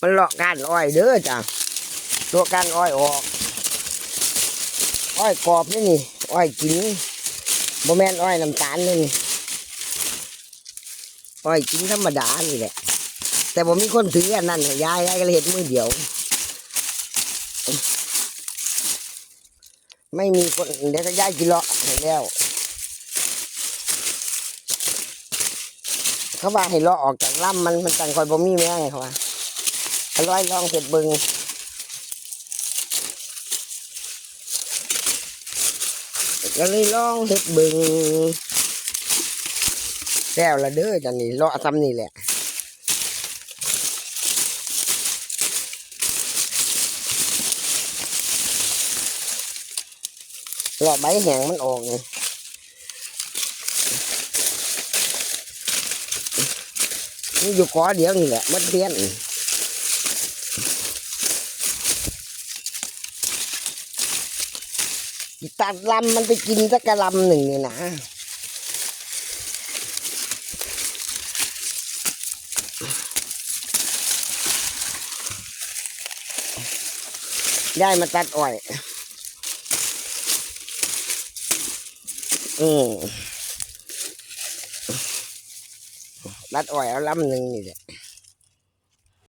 มันเลาะก้านอ้อยเด้อจ้ะตัวก้านอ้อยออก อ้อยกรอบนี่นี่ อ้อยกินบ่แม่นอ้อยน้ำตาลนี่นี่อ้อยกินธรรมดานี่แหละ แต่บ่มีคนถืออันนั้นยายยายก็เลยเห็นมือเดียว ไม่มีคนเดี๋ยวจะยายกินเลาะให้แล้วเขาว่าให้เลาะออกจากลำมันมันจังคอยบ่มีแม่งเขาว่า ร่อยลองเผ็ดเบิงก็เลยลองเห็ดเบิงแล้วละเด้อจันนี่เลาะซ้ำนี่แหละเลาะใบแห้งมันออกไงนี่อยู่กอเดียวนี่แหละมันเพี้ยน ตัดลำมันไปกินสักกะลำหนึ่งเนี่ยนะได้มาตัดอ้อย อืมรัดอ้อยเอาลำหนึ่งนี่แหละ